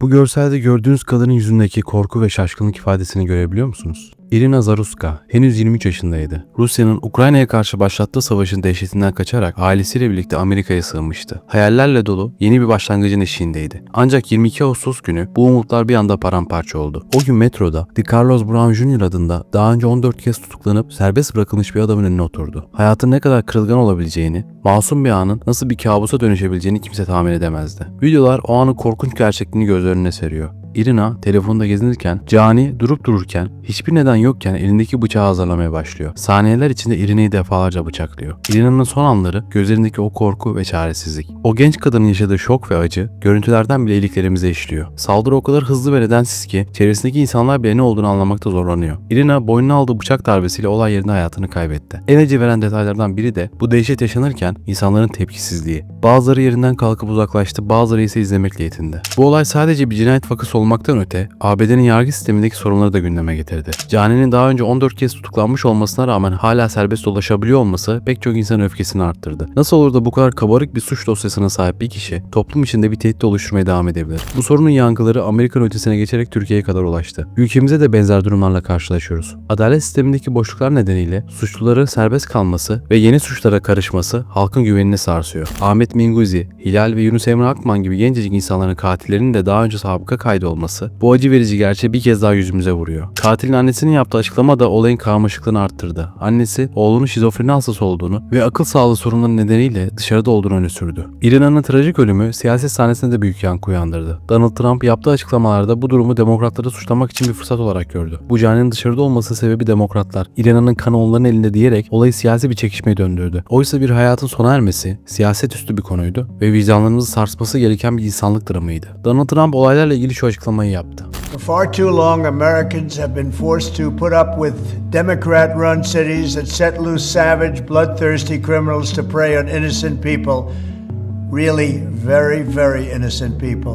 Bu görselde gördüğünüz kadının yüzündeki korku ve şaşkınlık ifadesini görebiliyor musunuz? Irina Zaruska henüz 23 yaşındaydı. Rusya'nın Ukrayna'ya karşı başlattığı savaşın dehşetinden kaçarak ailesiyle birlikte Amerika'ya sığınmıştı. Hayallerle dolu yeni bir başlangıcın eşiğindeydi. Ancak 22 Ağustos günü bu umutlar bir anda paramparça oldu. O gün metroda Di Carlos Brown Jr. adında daha önce 14 kez tutuklanıp serbest bırakılmış bir adamın önüne oturdu. Hayatın ne kadar kırılgan olabileceğini, masum bir anın nasıl bir kabusa dönüşebileceğini kimse tahmin edemezdi. Videolar o anın korkunç gerçekliğini göz önüne seriyor. Irina telefonda gezinirken Cani durup dururken hiçbir neden yokken elindeki bıçağı hazırlamaya başlıyor. Saniyeler içinde Irina'yı defalarca bıçaklıyor. Irina'nın son anları gözlerindeki o korku ve çaresizlik. O genç kadının yaşadığı şok ve acı görüntülerden bile iliklerimize işliyor. Saldırı o kadar hızlı ve nedensiz ki çevresindeki insanlar bile ne olduğunu anlamakta zorlanıyor. Irina boynuna aldığı bıçak darbesiyle olay yerinde hayatını kaybetti. En acı veren detaylardan biri de bu dehşet yaşanırken insanların tepkisizliği. Bazıları yerinden kalkıp uzaklaştı, bazıları ise izlemekle yetindi. Bu olay sadece bir cinayet vakası olmaktan öte ABD'nin yargı sistemindeki sorunları da gündeme getirdi. Cani'nin daha önce 14 kez tutuklanmış olmasına rağmen hala serbest dolaşabiliyor olması pek çok insanın öfkesini arttırdı. Nasıl olur da bu kadar kabarık bir suç dosyasına sahip bir kişi toplum içinde bir tehdit oluşturmaya devam edebilir? Bu sorunun yankıları Amerikan ötesine geçerek Türkiye'ye kadar ulaştı. Ülkemize de benzer durumlarla karşılaşıyoruz. Adalet sistemindeki boşluklar nedeniyle suçluları serbest kalması ve yeni suçlara karışması halkın güvenini sarsıyor. Ahmet Minguzi, Hilal ve Yunus Emre Akman gibi gencecik insanların katillerinin de daha önce sabıka kaydı olması bu acı verici gerçeği bir kez daha yüzümüze vuruyor. Katilin annesinin yaptığı açıklama da olayın karmaşıklığını arttırdı. Annesi oğlunun şizofreni hastası olduğunu ve akıl sağlığı sorunları nedeniyle dışarıda olduğunu öne sürdü. Irina'nın trajik ölümü siyaset sahnesinde de büyük yankı uyandırdı. Donald Trump yaptığı açıklamalarda bu durumu demokratları suçlamak için bir fırsat olarak gördü. Bu caninin dışarıda olması sebebi demokratlar. Irina'nın kanı onların elinde diyerek olayı siyasi bir çekişmeye döndürdü. Oysa bir hayatın sona ermesi siyaset üstü bir konuydu ve vicdanlarımızı sarsması gereken bir insanlık dramıydı. Donald Trump olaylarla ilgili şu açıklamayı yaptı. For far too long, Americans have been forced to put up with Democrat run cities that set loose savage, bloodthirsty criminals to prey on innocent people. Really, very, very innocent people.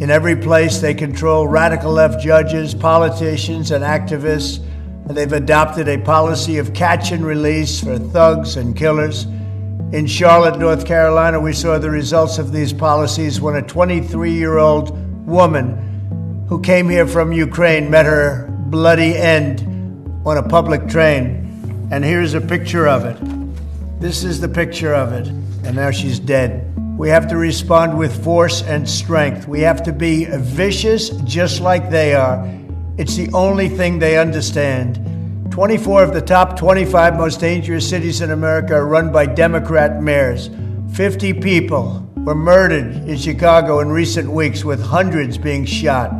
In every place, they control radical left judges, politicians, and activists, and they've adopted a policy of catch and release for thugs and killers. In Charlotte, North Carolina, we saw the results of these policies when a 23 year old woman who came here from Ukraine met her bloody end on a public train. And here's a picture of it. This is the picture of it. And now she's dead. We have to respond with force and strength. We have to be vicious just like they are. It's the only thing they understand. 24 of the top 25 most dangerous cities in America are run by Democrat mayors. 50 people were murdered in Chicago in recent weeks, with hundreds being shot.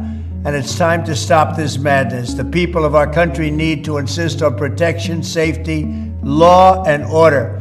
And it's time to stop this madness. The people of our country need to insist on protection, safety, law, and order.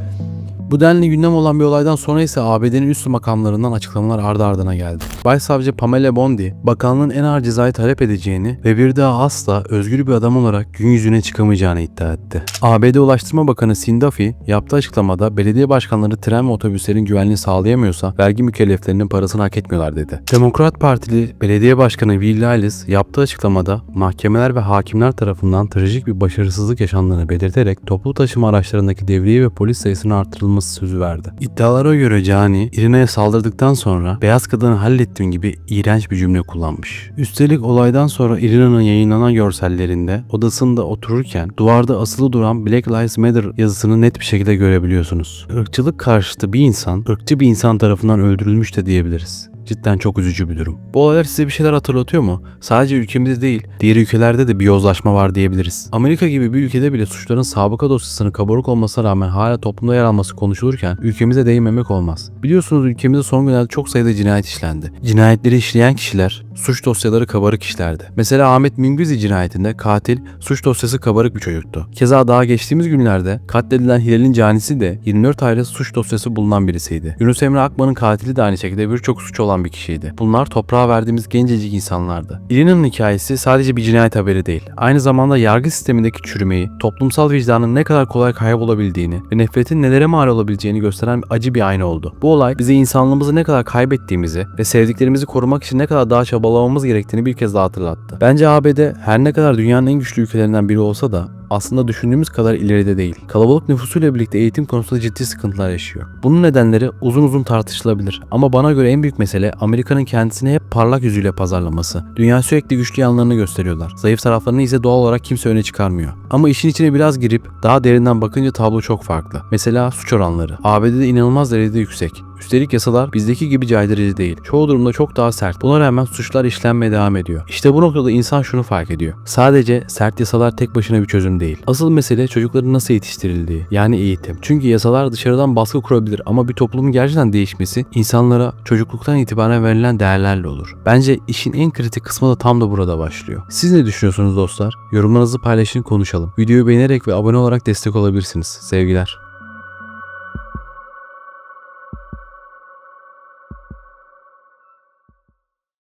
Bu denli gündem olan bir olaydan sonra ise ABD'nin üst makamlarından açıklamalar ardı ardına geldi. Başsavcı Pamela Bondi, bakanlığın en ağır cezayı talep edeceğini ve bir daha asla özgür bir adam olarak gün yüzüne çıkamayacağını iddia etti. ABD Ulaştırma Bakanı Sindafi yaptığı açıklamada belediye başkanları tren ve otobüslerin güvenliğini sağlayamıyorsa vergi mükelleflerinin parasını hak etmiyorlar dedi. Demokrat Partili Belediye Başkanı Will Ailes yaptığı açıklamada mahkemeler ve hakimler tarafından trajik bir başarısızlık yaşandığını belirterek toplu taşıma araçlarındaki devriye ve polis sayısının artırılması sözü verdi. İddialara göre Cani, Irina'ya saldırdıktan sonra beyaz kadını hallettiğim gibi iğrenç bir cümle kullanmış. Üstelik olaydan sonra Irina'nın yayınlanan görsellerinde odasında otururken duvarda asılı duran Black Lives Matter yazısını net bir şekilde görebiliyorsunuz. Irkçılık karşıtı bir insan, ırkçı bir insan tarafından öldürülmüş de diyebiliriz. Cidden çok üzücü bir durum. Bu olaylar size bir şeyler hatırlatıyor mu? Sadece ülkemizde değil, diğer ülkelerde de bir yozlaşma var diyebiliriz. Amerika gibi bir ülkede bile suçların sabıka dosyasının kabarık olmasına rağmen hala toplumda yer alması konuşulurken ülkemize değinmemek olmaz. Biliyorsunuz ülkemizde son günlerde çok sayıda cinayet işlendi. Cinayetleri işleyen kişiler suç dosyaları kabarık kişilerdi. Mesela Ahmet Mingüzi cinayetinde katil suç dosyası kabarık bir çocuktu. Keza daha geçtiğimiz günlerde katledilen Hilal'in canisi de 24 ayrı suç dosyası bulunan birisiydi. Yunus Emre Akman'ın katili de aynı şekilde birçok suç olan bir kişiydi. Bunlar toprağa verdiğimiz gencecik insanlardı. İrina'nın hikayesi sadece bir cinayet haberi değil. Aynı zamanda yargı sistemindeki çürümeyi, toplumsal vicdanın ne kadar kolay kaybolabildiğini ve nefretin nelere mal olabileceğini gösteren acı bir ayna oldu. Bu olay bize insanlığımızı ne kadar kaybettiğimizi ve sevdiklerimizi korumak için ne kadar daha çabalamamız gerektiğini bir kez daha hatırlattı. Bence ABD her ne kadar dünyanın en güçlü ülkelerinden biri olsa da aslında düşündüğümüz kadar ileride değil. Kalabalık nüfusuyla birlikte eğitim konusunda ciddi sıkıntılar yaşıyor. Bunun nedenleri uzun uzun tartışılabilir ama bana göre en büyük mesele Amerika'nın kendisini hep parlak yüzüyle pazarlaması. Dünya sürekli güçlü yanlarını gösteriyorlar. Zayıf taraflarını ise doğal olarak kimse öne çıkarmıyor. Ama işin içine biraz girip daha derinden bakınca tablo çok farklı. Mesela suç oranları. ABD'de inanılmaz derecede yüksek. Üstelik yasalar bizdeki gibi caydırıcı değil. Çoğu durumda çok daha sert. Buna rağmen suçlar işlenmeye devam ediyor. İşte bu noktada insan şunu fark ediyor. Sadece sert yasalar tek başına bir çözüm değil. Asıl mesele çocukların nasıl yetiştirildiği. Yani eğitim. Çünkü yasalar dışarıdan baskı kurabilir ama bir toplumun gerçekten değişmesi insanlara çocukluktan itibaren verilen değerlerle olur. Bence işin en kritik kısmı da tam da burada başlıyor. Siz ne düşünüyorsunuz dostlar? Yorumlarınızı paylaşın konuşalım. Videoyu beğenerek ve abone olarak destek olabilirsiniz. Sevgiler.